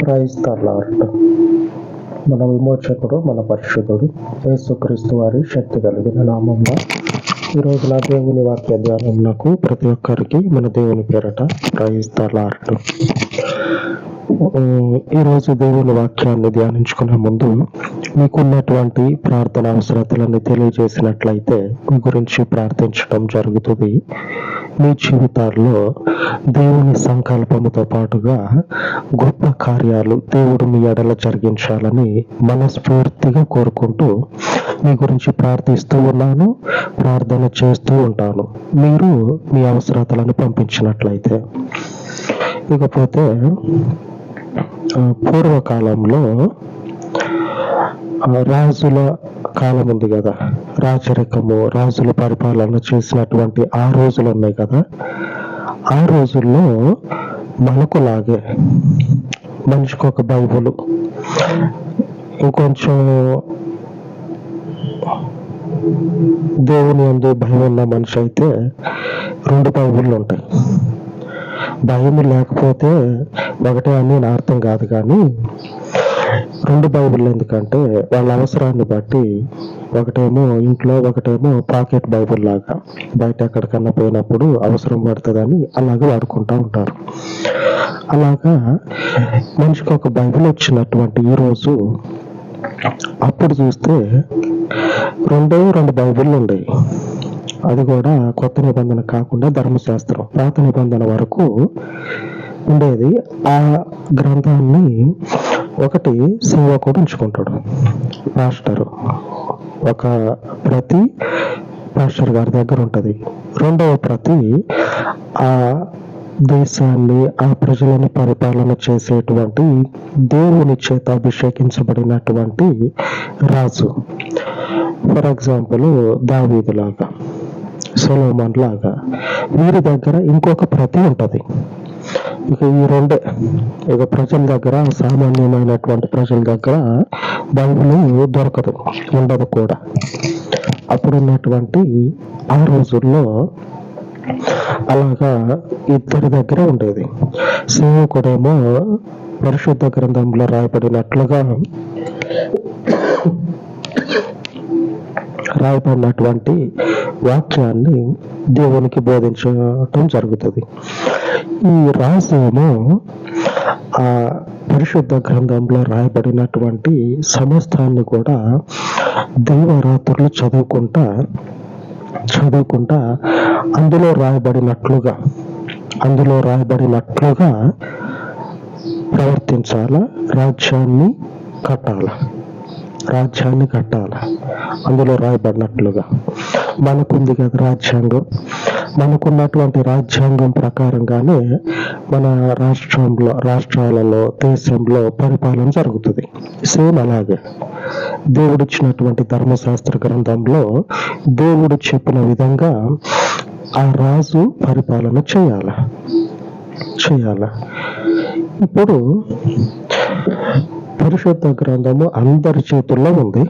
Praise తల్లారట మన విమోచకుడు మన పరిశుద్ధుడు యేసుక్రీస్తు వారి శక్తి కలిగిన నామంలో ఈరోజు నా దేవుని వాక్య నాకు ప్రతి ఒక్కరికి మన దేవుని పేరట ప్రైజ్ తల్లారట ఈరోజు దేవుని వాక్యాన్ని ధ్యానించుకునే ముందు మీకున్నటువంటి ప్రార్థన అవసరతలను తెలియజేసినట్లయితే మీ గురించి ప్రార్థించడం జరుగుతుంది. మీ జీవితాల్లో దేవుని సంకల్పముతో పాటుగా గొప్ప కార్యాలు దేవుడు మీ ఎడల జరిగించాలని మనస్ఫూర్తిగా కోరుకుంటూ మీ గురించి ప్రార్థిస్తూ ఉన్నాను ప్రార్థన చేస్తూ ఉంటాను. మీరు మీ అవసరతలను పంపించినట్లయితే. ఇకపోతే పూర్వకాలంలో రాజుల కాలం ఉంది కదా. రాజరికము రాజుల పరిపాలన చేసినటువంటి ఆ రోజులు ఉన్నాయి కదా. ఆ రోజుల్లో మనకు లాగే మనిషికి ఒక బైబుల్ ఇంకొంచెం దేవుని అందు భయం ఉన్న మనిషి అయితే రెండు బైబుళ్ళు ఉంటాయి. భయం లేకపోతే ఒకటే అని నా అర్థం కాదు కానీ రెండు బైబిల్ ఎందుకంటే వాళ్ళ అవసరాన్ని బట్టి ఒకటేమో ఇంట్లో ఒకటేమో పాకెట్ బైబిల్ లాగా బయట ఎక్కడికన్నా పోయినప్పుడు అవసరం పడుతుందని అలాగే వాడుకుంటా ఉంటారు. అలాగా మనిషికి ఒక బైబిల్ వచ్చినటువంటి ఈ రోజు అప్పుడు చూస్తే రెండే రెండు బైబిళ్ళు ఉండేవి. అది కూడా కొత్త నిబంధన కాకుండా ధర్మశాస్త్రం. పాత నిబంధన వరకు ఉండేది. ఆ గ్రంథాన్ని ఒకటి సేవకుడు ఉంచుకుంటాడు. మాస్టరు. ఒక ప్రతి మాస్టర్ గారి దగ్గర ఉంటుంది. రెండవ ప్రతి ఆ దేశాన్ని ఆ ప్రజలను పరిపాలన చేసేటువంటి దేవుని చేత అభిషేకించబడినటువంటి రాజు. ఫర్ ఎగ్జాంపుల్ దావీదు లాగా. సొలోమన్ లాగా వీరి దగ్గర ఇంకొక ప్రతి ఉంటుంది. ఇక ఈ రెండే. ఇక ప్రజల దగ్గర సామాన్యమైనటువంటి ప్రజల దగ్గర బైబిల్ దొరకదు ఉండదు కూడా. అప్పుడున్నటువంటి ఆ రోజుల్లో అలాగా ఇద్దరి దగ్గర ఉండేది. సేవకుడేమో పరిశుద్ధ గ్రంథంలో రాయబడినట్లుగా రాయబడినటువంటి వాక్యాన్ని దేవునికి బోధించటం జరుగుతుంది. ఈ రాసేమో ఆ పరిశుద్ధ గ్రంథంలో రాయబడినటువంటి సమస్తాన్ని కూడా దేవరాత్రులు చదువుకుంటా చదువుకుంటా అందులో రాయబడినట్లుగా అందులో రాయబడినట్లుగా ప్రవర్తించాలా? రాజ్యాన్ని కట్టాలా? రాజ్యాన్ని కట్టాలి. అందులో రాయబడినట్లుగా మనకుంది కదా రాజ్యాంగం. మనకున్నటువంటి రాజ్యాంగం ప్రకారంగానే మన రాష్ట్రంలో రాష్ట్రాలలో దేశంలో పరిపాలన జరుగుతుంది. సేమ్ అలాగే దేవుడిచ్చినటువంటి ధర్మశాస్త్ర గ్రంథంలో దేవుడు చెప్పిన విధంగా ఆ రాజు పరిపాలన చేయాల. చేయాల. ఇప్పుడు పరిశుద్ధ గ్రంథము అందరి చేతుల్లో ఉంది.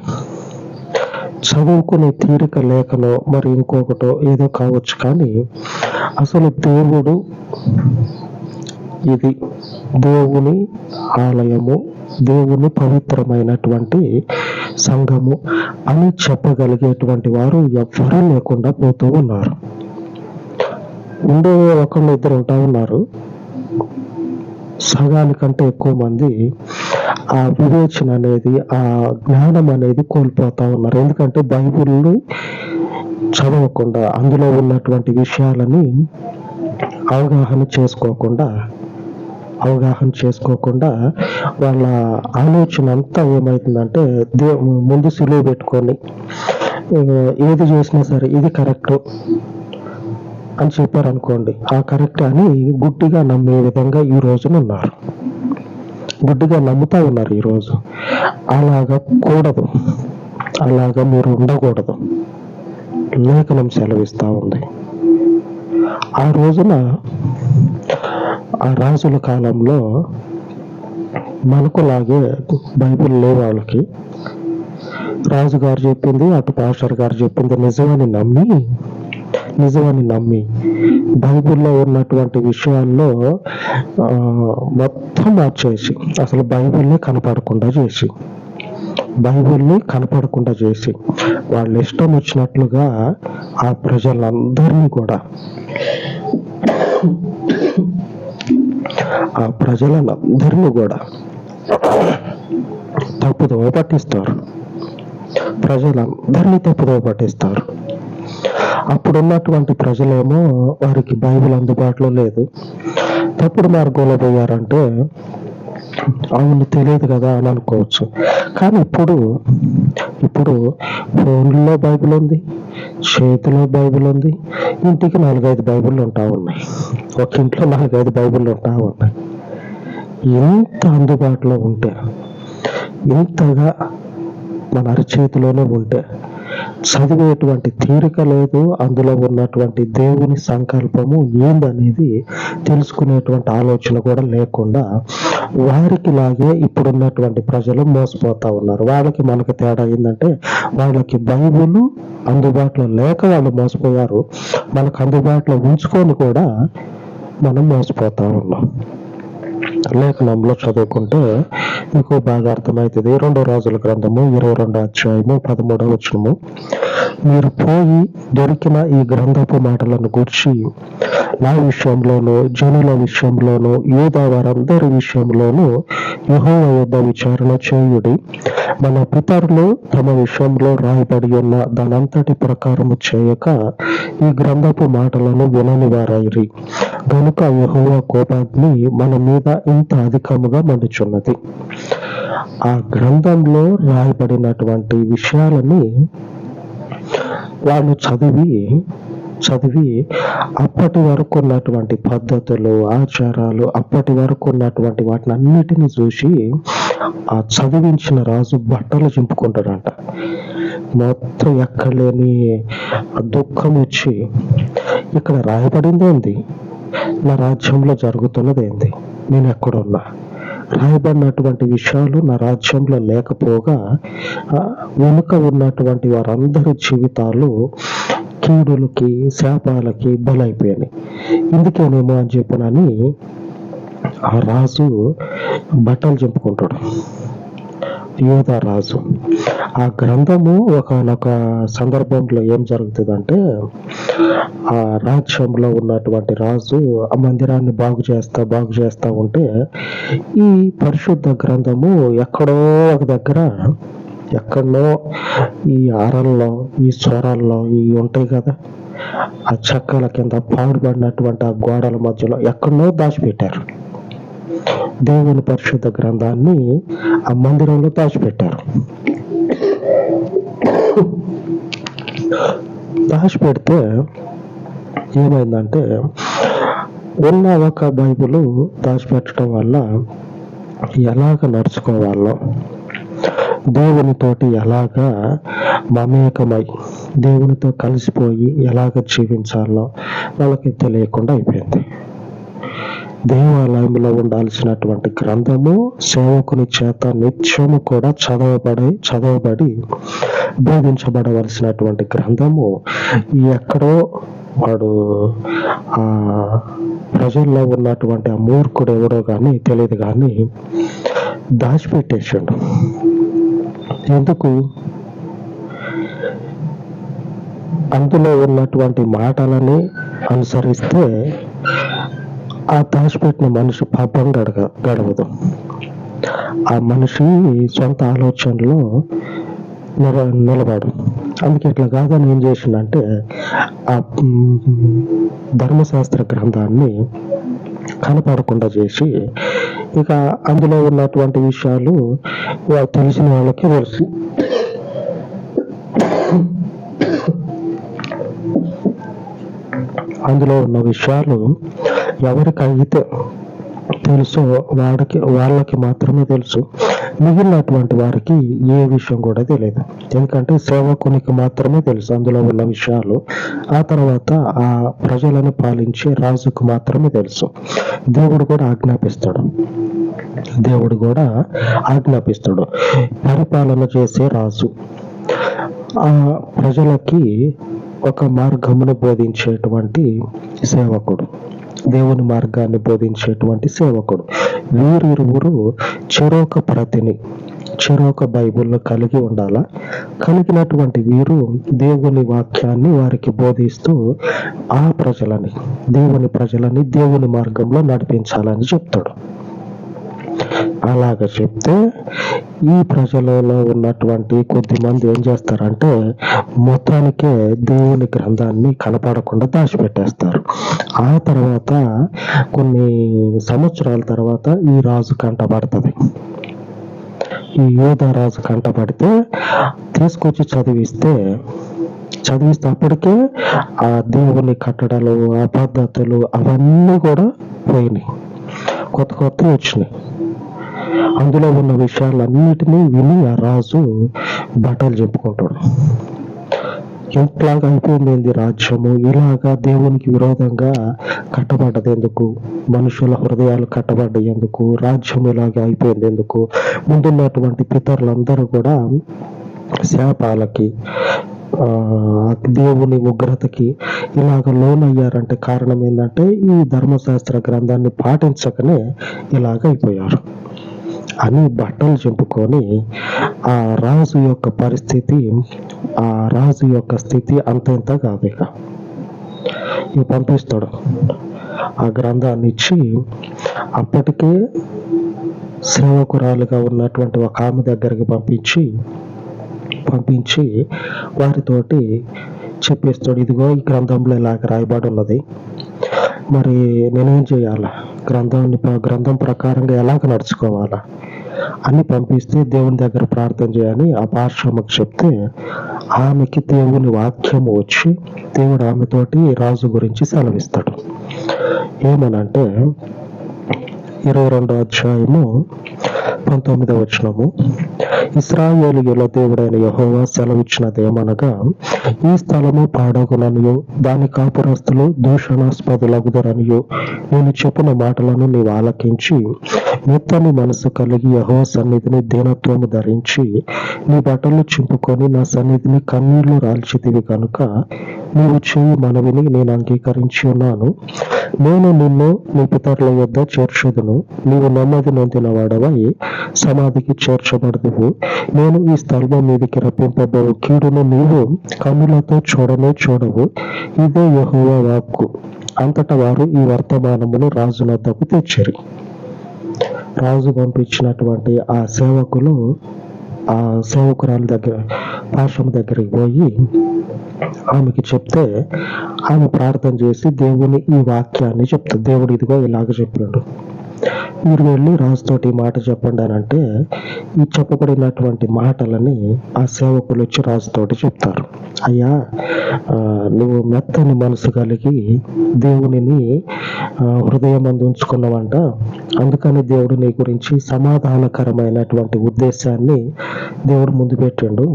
చదువుకునే తీరిక లేఖనో మరి ఇంకొకటో ఏదో కావచ్చు కానీ అసలు దేవుడు ఇది దేవుని ఆలయము దేవుని పవిత్రమైనటువంటి సంఘము అని చెప్పగలిగేటువంటి వారు ఎవ్వరూ లేకుండా పోతూ ఉన్నారు. ఉండే ఒకళ్ళు ఇద్దరు ఉంటా ఉన్నారు. సగానికంటే ఎక్కువ మంది ఆ వివేచన అనేది ఆ జ్ఞానం అనేది కోల్పోతా ఉన్నారు. ఎందుకంటే బైబిల్ని చదవకుండా అందులో ఉన్నటువంటి విషయాలని అవగాహన చేసుకోకుండా అవగాహన చేసుకోకుండా వాళ్ళ ఆలోచన అంతా ఏమవుతుందంటే దే ముందు సులువు పెట్టుకొని ఏది చేసినా సరే ఇది కరెక్ట్. అని చెప్పారు అనుకోండి ఆ కరెక్ట్ అని గుడ్డిగా నమ్మే విధంగా ఈ రోజున ఉన్నారు. గుడ్డిగా నమ్ముతా ఉన్నారు ఈరోజు అలాగా కూడదు. అలాగా మీరు ఉండకూడదు. లేఖనం సెలవిస్తా ఉంది. ఆ రోజున ఆ రాజుల కాలంలో మనకులాగే బైబిల్ లేవు వాళ్ళకి రాజుగారు చెప్పింది అటు పాస్టర్ గారు చెప్పింది నిజమని నమ్మి నిజమని నమ్మి బైబిల్లో ఉన్నటువంటి విషయాల్లో మొత్తం మార్చేసి అసలు బైబిల్నే కనపడకుండా చేసి బైబిల్ని కనపడకుండా చేసి వాళ్ళ ఇష్టం వచ్చినట్లుగా ఆ ప్రజలందరినీ కూడా ఆ ప్రజలందరినీ కూడా తప్పుదోవ పట్టిస్తారు. ప్రజలందరినీ తప్పుదోవ పట్టిస్తారు. అప్పుడున్నటువంటి ప్రజలేమో వారికి బైబిల్ అందుబాటులో లేదు. తప్పుడు మార్గంలో పోయారంటే అవును తెలియదు కదా అని అనుకోవచ్చు. కానీ ఇప్పుడు ఇప్పుడు ఫోన్లో బైబిల్ ఉంది చేతిలో బైబిల్ ఉంది ఇంటికి నాలుగైదు బైబిళ్ళు ఉంటా ఉన్నాయి. ఒక ఇంట్లో నాలుగైదు బైబిళ్ళు ఉంటా ఉన్నాయి. ఎంత అందుబాటులో ఉంటే ఇంతగా మన అరచేతిలోనే ఉంటే చదివేటువంటి తీరిక లేదు అందులో ఉన్నటువంటి దేవుని సంకల్పము ఏందనేది తెలుసుకునేటువంటి ఆలోచన కూడా లేకుండా వారికి లాగే ఇప్పుడున్నటువంటి ప్రజలు మోసపోతా ఉన్నారు. వాళ్ళకి మనకి తేడా ఏంటంటే వాళ్ళకి బైబుల్ అందుబాటులో లేక వాళ్ళు మోసపోయారు. మనకు అందుబాటులో ఉంచుకొని కూడా మనం మోసపోతా ఉన్నాం. లేఖనంలో చదువుకుంటే మీకు బాగా అర్థమవుతుంది. రెండో రాజుల గ్రంథము ఇరవై రెండో అధ్యాయము పదమూడవ వచ్చము మీరు పోయి దొరికిన ఈ గ్రంథపు మాటలను గూర్చి నా విషయంలోనూ జనుల విషయంలోనూ యూదా వారందరి విషయంలోనూ యుహోవ యొద్ద విచారణ చేయుడి. మన పితరులు తమ విషయంలో రాయబడి ఉన్న దానంతటి ప్రకారము చేయక ఈ గ్రంథపు మాటలను వినని వారైరి. కనుక యహోవ కోపాగ్ని మన మీద ఇంత అధికముగా మండుచున్నది. ఆ గ్రంథంలో రాయబడినటువంటి విషయాలని వాళ్ళు చదివి చదివి అప్పటి వరకు ఉన్నటువంటి పద్ధతులు ఆచారాలు అప్పటి వరకు ఉన్నటువంటి వాటిని అన్నిటిని చూసి ఆ చదివించిన రాజు బట్టలు చింపుకుంటాడంట. మొత్తం ఎక్కడలేని దుఃఖం వచ్చి ఇక్కడ రాయబడింది ఏంది నా రాజ్యంలో జరుగుతున్నది ఏంది నేను ఎక్కడున్నా రాయబడినటువంటి విషయాలు నా రాజ్యంలో లేకపోగా వెనుక ఉన్నటువంటి వారందరి జీవితాలు కీడులకి శాపాలకి బలైపోయాయి ఇందుకేనేమో అని చెప్పనని ఆ రాజు బట్టలు చెప్పుకుంటాడు యోధా రాజు. ఆ గ్రంథము ఒకనొక సందర్భంలో ఏం జరుగుతుందంటే ఆ రాజ్యంలో ఉన్నటువంటి రాజు ఆ మందిరాన్ని బాగు చేస్తా బాగు చేస్తా ఉంటే ఈ పరిశుద్ధ గ్రంథము ఎక్కడో ఒక దగ్గర ఎక్కడో ఈ అరల్లో ఈ స్వరాల్లో ఈ ఉంటాయి కదా ఆ చక్కల కింద పాడుబడినటువంటి ఆ గోడల మధ్యలో ఎక్కడో దాచిపెట్టారు. దేవుని పరిశుద్ధ గ్రంథాన్ని ఆ మందిరంలో దాచిపెట్టారు. దాచిపెడితే ఏమైందంటే ఉన్న ఒక బైబిల్ దాచిపెట్టడం వల్ల ఎలాగ నడుచుకోవాలో దేవునితోటి ఎలాగా మమేకమై దేవునితో కలిసిపోయి ఎలాగ జీవించాలో వాళ్ళకి తెలియకుండా అయిపోయింది. దేవాలయంలో ఉండాల్సినటువంటి గ్రంథము సేవకుని చేత నిత్యము కూడా చదవబడి చదవబడి బోధించబడవలసినటువంటి గ్రంథము. ఎక్కడో వాడు ఆ ప్రజల్లో ఉన్నటువంటి ఆ మూర్ఖుడు ఎవడో కానీ తెలియదు కానీ దాచిపెట్టేసాడు. ఎందుకు? అందులో ఉన్నటువంటి మాటలని అనుసరిస్తే ఆ దాచిపెట్టిన మనిషి పాపం గడగ గడవదు. ఆ మనిషి సొంత ఆలోచనలో నిల నిలబడు. అందుకే ఇట్లా కాదని ఏం చేసిందంటే ఆ ధర్మశాస్త్ర గ్రంథాన్ని కనపడకుండా చేసి ఇక అందులో ఉన్నటువంటి విషయాలు వా- తెలిసిన వాళ్ళకి తెలుసు. అందులో ఉన్న విషయాలు ఎవరికైతే తెలుసో వాడికి వాళ్ళకి మాత్రమే తెలుసు మిగిలినటువంటి వారికి ఏ విషయం కూడా తెలియదు. ఎందుకంటే సేవకునికి మాత్రమే తెలుసు అందులో ఉన్న విషయాలు. ఆ తర్వాత ఆ ప్రజలను పాలించే రాజుకు మాత్రమే తెలుసు. దేవుడు కూడా ఆజ్ఞాపిస్తాడు. దేవుడు కూడా ఆజ్ఞాపిస్తాడు. పరిపాలన చేసే రాజు. ఆ ప్రజలకి ఒక మార్గమును బోధించేటువంటి సేవకుడు. దేవుని మార్గాన్ని బోధించేటువంటి సేవకుడు. వీరిరువురు చెరొక ప్రతిని చెరొక బైబుల్ను కలిగి ఉండాలా? కలిగినటువంటి వీరు దేవుని వాక్యాన్ని వారికి బోధిస్తూ ఆ ప్రజలని దేవుని ప్రజలని దేవుని మార్గంలో నడిపించాలని చెప్తాడు. అలాగ చెప్తే ఈ ప్రజలలో ఉన్నటువంటి కొద్ది మంది ఏం చేస్తారంటే మొత్తానికే దేవుని గ్రంథాన్ని కనపడకుండా దాచిపెట్టేస్తారు. ఆ తర్వాత కొన్ని సంవత్సరాల తర్వాత ఈ రాజు కంటపడుతుంది. ఈ యోధ రాజు కంటపడితే తీసుకొచ్చి చదివిస్తే చదివిస్తే అప్పటికే ఆ దేవుని కట్టడాలు ఆ పద్ధతులు అవన్నీ కూడా పోయినాయి. కొత్త కొత్త వచ్చినాయి. అందులో ఉన్న విషయాలన్నిటినీ విని ఆ రాజు బట్టలు చెప్పుకుంటాడు. ఇట్లాగా అయిపోయింది రాజ్యము? ఇలాగా దేవునికి విరోధంగా కట్టబడ్డది ఎందుకు మనుషుల హృదయాలు కట్టబడ్డాయి ఎందుకు రాజ్యం ఇలాగా అయిపోయింది ఎందుకు ముందున్నటువంటి పితరులందరూ కూడా శాపాలకి ఆ, దేవుని ఉగ్రతకి ఇలాగ లోనయ్యారంటే కారణం ఏంటంటే ఈ ధర్మశాస్త్ర గ్రంథాన్ని పాటించకనే ఇలాగ అయిపోయారు. అని బట్టలు చింపుకొని ఆ రాజు యొక్క పరిస్థితి ఆ రాజు యొక్క స్థితి అంత ఇంత కాదు ఇక. ఇవి పంపిస్తాడు. ఆ గ్రంథాన్ని ఇచ్చి అప్పటికే సేవకురాలుగా ఉన్నటువంటి ఒక ఆమె దగ్గరికి పంపించి పంపించి వారితోటి చెప్పేస్తాడు ఇదిగో ఈ గ్రంథంలో ఇలాగ రాయబడి ఉన్నది. మరి నేనేం చేయాలా? గ్రంథాన్ని గ్రంథం ప్రకారంగా ఎలాగ నడుచుకోవాలా? అని పంపిస్తే దేవుని దగ్గర ప్రార్థన చేయని ఆ పార్శ్వమకు చెప్తే ఆమెకి దేవుని వాక్యము వచ్చి దేవుడు ఆమెతోటి రాజు గురించి సెలవిస్తాడు. ఏమనంటే ఇరవై రెండో అధ్యాయము పంతొమ్మిదవ వచనము. ఇస్రాయేలుల దేవుడైన యహోవా సెలవిచ్చినదేమనగా ఈ స్థలము పాడగుననియు దాని కాపురస్తులు దూషణాస్పదులగుదరనియు. నేను చెప్పిన మాటలను నీవు ఆలకించి మెత్తని మనసు కలిగి యహో సన్నిధిని దీనత్వము ధరించి నీ బట్టలు చింపుకొని నా సన్నిధిని కన్నీళ్ళు రాల్చితివి కనుక నీవు చేయి మనవిని నేను అంగీకరించి ఉన్నాను. నేను నిన్ను నీ పితరుల యొద్ద చేర్చుదును. నీవు నెమ్మది నొందిన వాడవై సమాధికి ప్రభు నేను ఈ స్థలం మీదకి రప్పింపబోవు కీడును నీవు కన్నులతో చూడనే చూడవు. ఇదే యహోవా వాక్కు. అంతటా వారు ఈ వర్తమానమును రాజునద్దకు తెచ్చిరి. రాజు పంపించినటువంటి ఆ సేవకులు ఆ సేవకురాలు దగ్గర పార్శ్వం దగ్గరికి పోయి ఆమెకి చెప్తే ఆమె ప్రార్థన చేసి దేవుని ఈ వాక్యాన్ని చెప్తుంది. దేవుడు ఇదిగో ఇలాగ చెప్పాడు. మీరు వెళ్ళి రాజుతోటి మాట చెప్పండి అని అంటే ఈ చెప్పబడినటువంటి మాటలని ఆ సేవకులు వచ్చి రాజుతోటి చెప్తారు. అయ్యా నువ్వు మెత్తని మనసు కలిగి దేవునిని హృదయం అందు ఉంచుకున్నావంట. అందుకని దేవుడు నీ గురించి సమాధానకరమైనటువంటి ఉద్దేశాన్ని దేవుడు ముందు పెట్టిండు.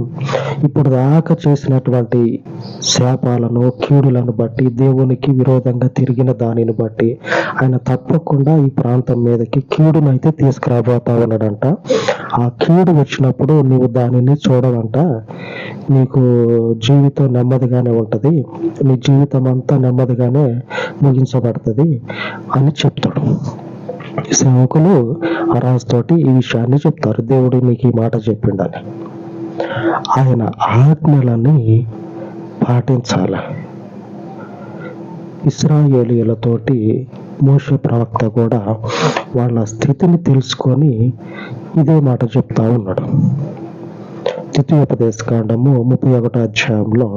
ఇప్పుడు దాకా చేసినటువంటి శాపాలను కీడులను బట్టి దేవునికి విరోధంగా తిరిగిన దానిని బట్టి ఆయన తప్పకుండా ఈ ప్రాంతం మీదకి కీడునైతే తీసుకురాబోతా ఉన్నాడంట. ఆ కీడు వచ్చినప్పుడు నువ్వు దానిని చూడవంట. నీకు జీవితం నెమ్మదిగానే ఉంటుంది. నీ జీవితం అంతా నెమ్మదిగానే ముగించబడుతుంది అని చెప్తాడు. సేవకులు ఆ రాజుతోటి ఈ విషయాన్ని చెప్తారు. దేవుడు నీకు ఈ మాట చెప్పిండని. ఆయన ఆజ్ఞలని పాటించాలి. ఇస్రాయేలీలతోటి మోషే ప్రవక్త కూడా వాళ్ళ స్థితిని తెలుసుకొని ఇదే మాట చెప్తా ఉన్నాడు. ద్వితీయోపదేశ కాండము ముప్పై ఒకటో అధ్యాయంలో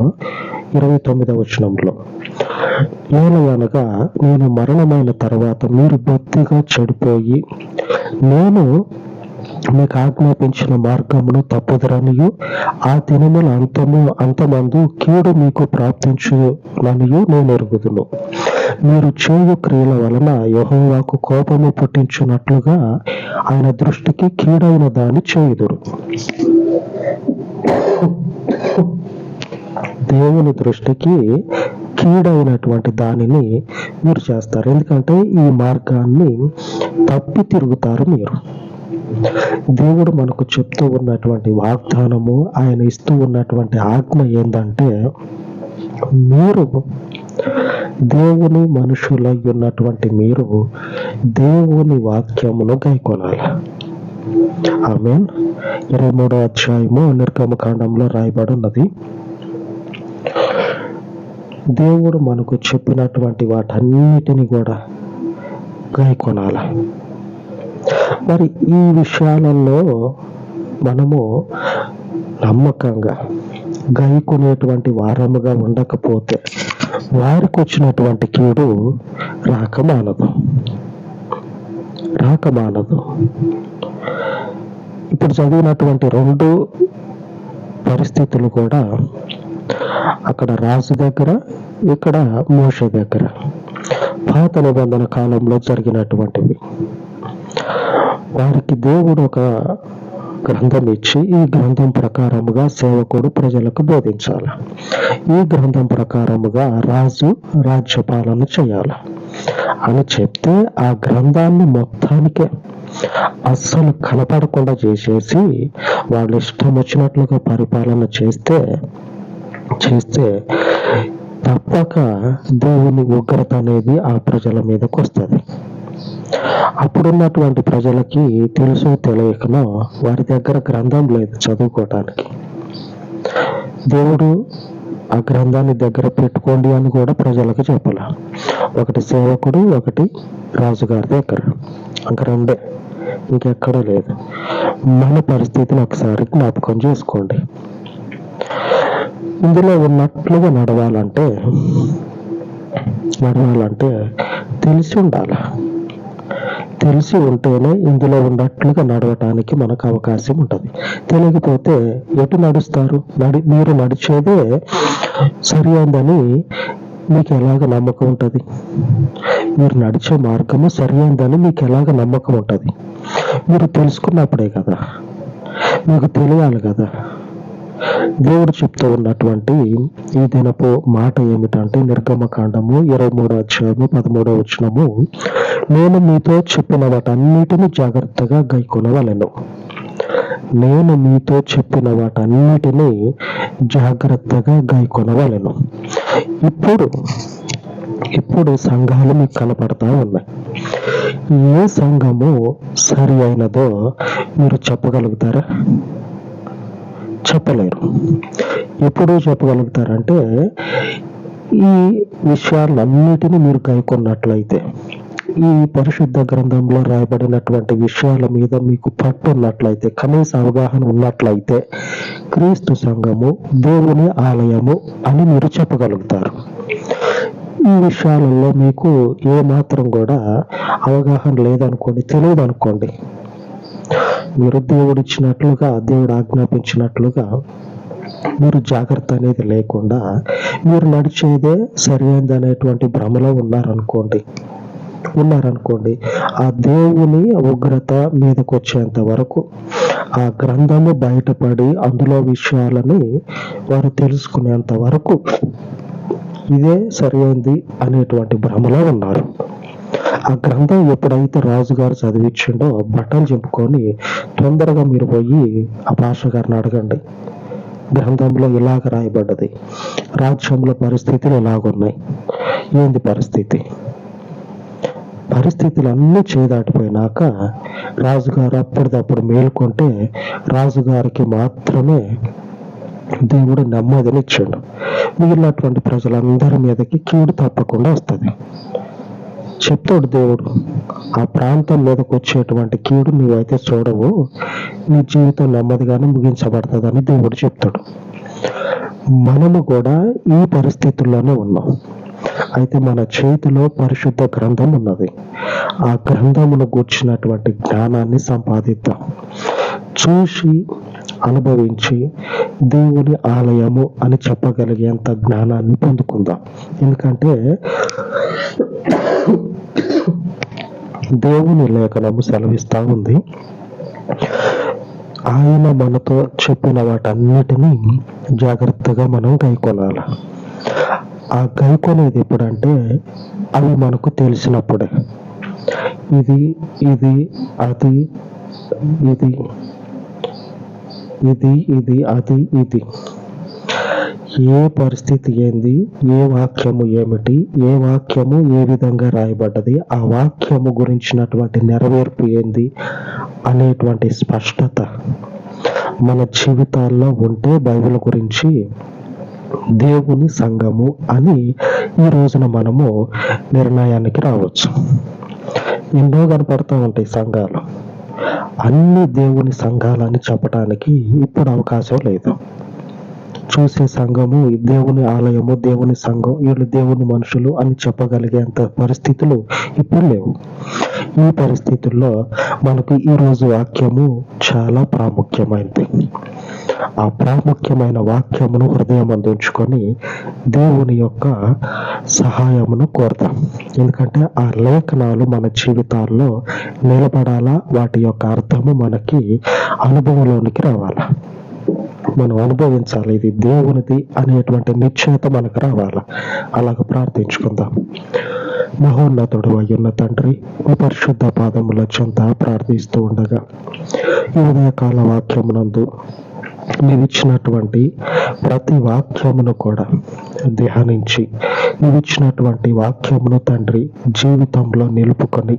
ఇరవై తొమ్మిదవ వచనంలో అనగా నేను మరణమైన తర్వాత మీరు బొత్తిగా చెడిపోయి నేను మీకు ఆజ్ఞాపించిన మార్గమును తప్పుదరనియు. ఆ దినముల అంతము అంతమందు కీడు మీకు ప్రాప్తించుననియు నేను ఎరుగుదును మీరు చేయు క్రియల వలన యహోవాకు కోపము పుట్టించున్నట్లుగా ఆయన దృష్టికి కీడైన దాన్ని చేయుదురు. దేవుని దృష్టికి కీడైనటువంటి దానిని మీరు చేస్తారు. ఎందుకంటే ఈ మార్గాన్ని తప్పి తిరుగుతారు మీరు. దేవుడు మనకు చెప్తూ ఉన్నటువంటి వాగ్దానము ఆయన ఇస్తూ ఉన్నటువంటి ఆజ్ఞ ఏంటంటే మీరు దేవుని మనుషులై ఉన్నటువంటి మీరు దేవుని వాక్యమును గైకొనాలి. ఆమె ఇరవై మూడో అధ్యాయము నిర్గమకాండంలో రాయబడి ఉన్నది దేవుడు మనకు చెప్పినటువంటి వాటన్నిటిని కూడా గైకొనాలి. మరి ఈ విషయాలలో మనము నమ్మకంగా గైకునేటువంటి వారముగా ఉండకపోతే వారికి వచ్చినటువంటి కీడు రాకమానదు రాకమానదు ఇప్పుడు చదివినటువంటి రెండు పరిస్థితులు కూడా అక్కడ రాజు దగ్గర ఇక్కడ మోష దగ్గర. పాత నిబంధన కాలంలో జరిగినటువంటివి. వారికి దేవుడు ఒక గ్రంథం ఇచ్చి ఈ గ్రంథం ప్రకారముగా సేవకుడు ప్రజలకు బోధించాలి. ఈ గ్రంథం ప్రకారముగా రాజు రాజ్యపాలన చేయాలి. అని చెప్తే ఆ గ్రంథాన్ని మొత్తానికి అస్సలు కనపడకుండా చేసేసి వాళ్ళు ఇష్టం వచ్చినట్లుగా పరిపాలన చేస్తే చేస్తే తప్పక దేవుని ఉగ్రత అనేది ఆ ప్రజల మీదకి వస్తుంది. అప్పుడున్నటువంటి ప్రజలకి తెలుసో తెలియకనో వారి దగ్గర గ్రంథం లేదు చదువుకోవటానికి. దేవుడు ఆ గ్రంథాన్ని దగ్గర పెట్టుకోండి అని కూడా ప్రజలకు చెప్పాల. ఒకటి సేవకుడు ఒకటి రాజుగారి దగ్గర. ఇంక రెండే. ఇంకెక్కడ లేదు. మన పరిస్థితిని ఒకసారి జ్ఞాపకం చేసుకోండి. ఇందులో ఉన్నట్లుగా నడవాలంటే నడవాలంటే తెలిసి ఉండాలి. తెలిసి ఉంటేనే ఇందులో ఉన్నట్లుగా నడవటానికి మనకు అవకాశం ఉంటుంది. తెలియకపోతే ఎటు నడుస్తారు? నడి మీరు నడిచేదే సరి అయిందని మీకు ఎలాగ నమ్మకం ఉంటుంది? మీరు నడిచే మార్గము సరి అయిందని మీకు ఎలాగ నమ్మకం ఉంటుంది? మీరు తెలుసుకున్నప్పుడే కదా? మీకు తెలియాలి కదా? దేవుడు చెప్తూ ఉన్నటువంటి ఈ దినపు మాట ఏమిటంటే నిర్గమకాండము ఇరవై మూడో అధ్యాయము పదమూడో వచ్చినము నేను మీతో చెప్పిన వాటన్నిటిని జాగ్రత్తగా గైకొనవలను. నేను మీతో చెప్పిన వాటన్నిటిని జాగ్రత్తగా గైకొనవలను. ఇప్పుడు ఇప్పుడు సంఘాలు మీకు కనపడతా ఉన్నాయి. ఏ సంఘము సరి అయినదో మీరు చెప్పగలుగుతారా? చెప్పలేరు. ఎప్పుడు చెప్పగలుగుతారంటే ఈ విషయాలన్నిటినీ మీరు కైకొన్నట్లయితే ఈ పరిశుద్ధ గ్రంథంలో రాయబడినటువంటి విషయాల మీద మీకు పట్టు ఉన్నట్లయితే కనీస అవగాహన ఉన్నట్లయితే క్రీస్తు సంఘము దేవుని ఆలయము అని మీరు చెప్పగలుగుతారు. ఈ విషయాలలో మీకు ఏ మాత్రం కూడా అవగాహన లేదనుకోండి తెలియదు అనుకోండి మీరు ఇచ్చినట్లుగా దేవుడు ఆజ్ఞాపించినట్లుగా మీరు జాగ్రత్త అనేది లేకుండా మీరు నడిచేదే సరైనది అనేటువంటి భ్రమలో ఉన్నారనుకోండి. ఉన్నారనుకోండి. ఆ దేవుని ఉగ్రత మీదకు వచ్చేంత వరకు ఆ గ్రంథము బయటపడి అందులో విషయాలని వారు తెలుసుకునేంత వరకు ఇదే సరైనది అనేటువంటి భ్రమలో ఉన్నారు. ఆ గ్రంథం ఎప్పుడైతే రాజుగారు చదివించిండో బట్టలు చెప్పుకొని తొందరగా మీరు పోయి ఆ పాష గారిని అడగండి. గ్రంథంలో ఇలాగ రాయబడ్డది. రాజ్యంలో పరిస్థితులు ఇలాగున్నాయి ఏంది పరిస్థితి? పరిస్థితులు అన్నీ చేదాటిపోయినాక రాజుగారు అప్పటిదప్పుడు మేల్కొంటే రాజుగారికి మాత్రమే దేవుడు నెమ్మదినిచ్చాడు. మిగిలినటువంటి ప్రజలందరి మీదకి కీడు తప్పకుండా వస్తుంది. చెప్తాడు దేవుడు. ఆ ప్రాంతం మీదకి వచ్చేటువంటి కీడు నువ్వైతే చూడవు. నీ జీవితం నెమ్మదిగానే ముగించబడుతుందని దేవుడు చెప్తాడు. మనము కూడా ఈ పరిస్థితుల్లోనే ఉన్నాం. అయితే మన చేతిలో పరిశుద్ధ గ్రంథం ఉన్నది. ఆ గ్రంథమును గూర్చినటువంటి జ్ఞానాన్ని సంపాదిద్దాం. చూసి అనుభవించి దేవుని ఆలయము అని చెప్పగలిగేంత జ్ఞానాన్ని పొందుకుందాం. ఎందుకంటే దేవుని లేఖనము సెలవిస్తా ఉంది. ఆయన మనతో చెప్పిన వాటన్నిటినీ జాగ్రత్తగా మనం గైకొనాలి. ఆ గైకొనేది ఎప్పుడంటే అవి మనకు తెలిసినప్పుడే. ఇది ఇది అది ఇది ఇది ఇది అది ఇది. ఏ పరిస్థితి ఏంది? ఏ వాక్యము ఏమిటి? ఏ వాక్యము ఏ విధంగా రాయబడ్డది? ఆ వాక్యము గురించినటువంటి నెరవేర్పు ఏంది? అనేటువంటి స్పష్టత మన జీవితాల్లో ఉంటే బైబిల్ గురించి దేవుని సంఘము అని ఈ రోజున మనము నిర్ణయానికి రావచ్చు. ఎన్నో కనపడుతూ ఉంటాయి సంఘాలు. అన్ని దేవుని సంఘాలని చెప్పడానికి ఇప్పుడు అవకాశం లేదు. చూసే సంఘము దేవుని ఆలయము దేవుని సంఘం వీళ్ళు దేవుని మనుషులు అని చెప్పగలిగేంత పరిస్థితులు ఇప్పుడు లేవు. ఈ పరిస్థితుల్లో మనకు ఈ రోజు వాక్యము చాలా ప్రాముఖ్యమైనది ఆ ప్రాముఖ్యమైన వాక్యమును హృదయం అందించుకొని దేవుని యొక్క సహాయమును కోరుతాం ఎందుకంటే ఆ లేఖనాలు మన జీవితాల్లో నిలబడాలా వాటి యొక్క అర్థము మనకి అనుభవంలోనికి రావాలా. మనం అనుభవించాలి. ఇది దేవునిది అనేటువంటి నిశ్చయత మనకు రావాలి? అలాగ ప్రార్థించుకుందాం. మహోన్నతుడు అయ్యున్న తండ్రి మీ పరిశుద్ధ పాదముల చెంత ప్రార్థిస్తూ ఉండగా ఈ ఉదయకాల వాక్యమునందు నీవిచ్చినటువంటి ప్రతి వాక్యమును కూడా ధ్యానించి నీవిచ్చినటువంటి వాక్యమును తండ్రి జీవితంలో నిలుపుకొని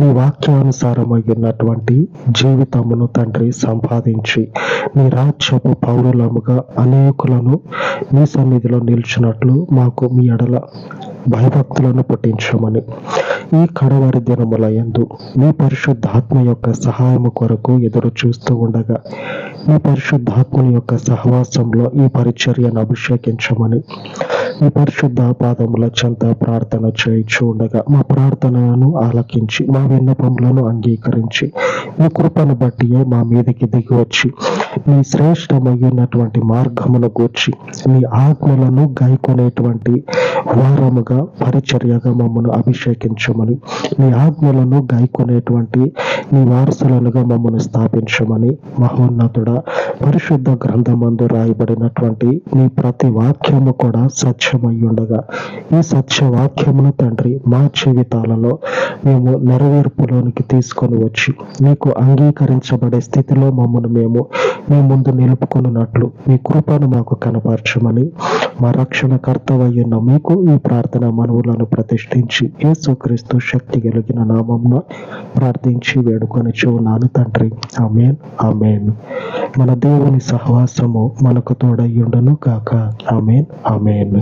నీ వాక్యానుసారమై ఉన్నటువంటి జీవితమును తండ్రి సంపాదించి నీ రాజ్యపు పౌరులముగా అనేకులను నీ సన్నిధిలో నిలిచినట్లు మాకు మీ ఎడల భయభక్తులను పుట్టించమని ఈ కడవారి దినముల యందు మీ పరిశుద్ధాత్మ యొక్క సహాయము కొరకు ఎదురు చూస్తూ ఉండగా మీ పరిశుద్ధాత్మని యొక్క సహవాసంలో ఈ పరిచర్యను అభిషేకించమని ఈ పరిశుద్ధ పాదముల చెంత ప్రార్థన చేయించు ఉండగా మా ప్రార్థనలను ఆలకించి మా విన్నపములను అంగీకరించి మీ కృపను బట్టి మా మీదకి దిగి వచ్చి మీ శ్రేష్టమైనటువంటి మార్గమును గూర్చి మీ ఆజ్ఞలను గైకొనేటువంటి వారముగా పరిచర్యగా మమ్మను అభిషేకించమని మీ ఆజ్ఞలను గైకొనేటువంటి మీ వారసులనుగా మమ్మల్ని స్థాపించమని మహోన్నతుడ పరిశుద్ధ గ్రంథమందు రాయబడినటువంటి మీ ప్రతి వాక్యము కూడా సత్యమై ఉండగా. ఈ సత్య వాక్యమును తండ్రి మా జీవితాలలో మేము నెరవేర్పులోనికి తీసుకొని వచ్చి మీకు అంగీకరించబడే స్థితిలో మమ్మల్ని మేము మీ ముందు నిలుపుకున్నట్లు మీ కృపను మాకు కనపరచమని మా రక్షణ కర్తవయ్యున్న మీకు ఈ ప్రార్థన మనవులను ప్రతిష్ఠించి యేసుక్రీస్తు శక్తి కలిగిన నామంన ప్రార్థించి వేడుకొని చూనాను తండ్రి. Amen amen. మన దేవుని సహవాసము మనకు తోడయ్యుండను కాక ఆమెన్ ఆమెన్.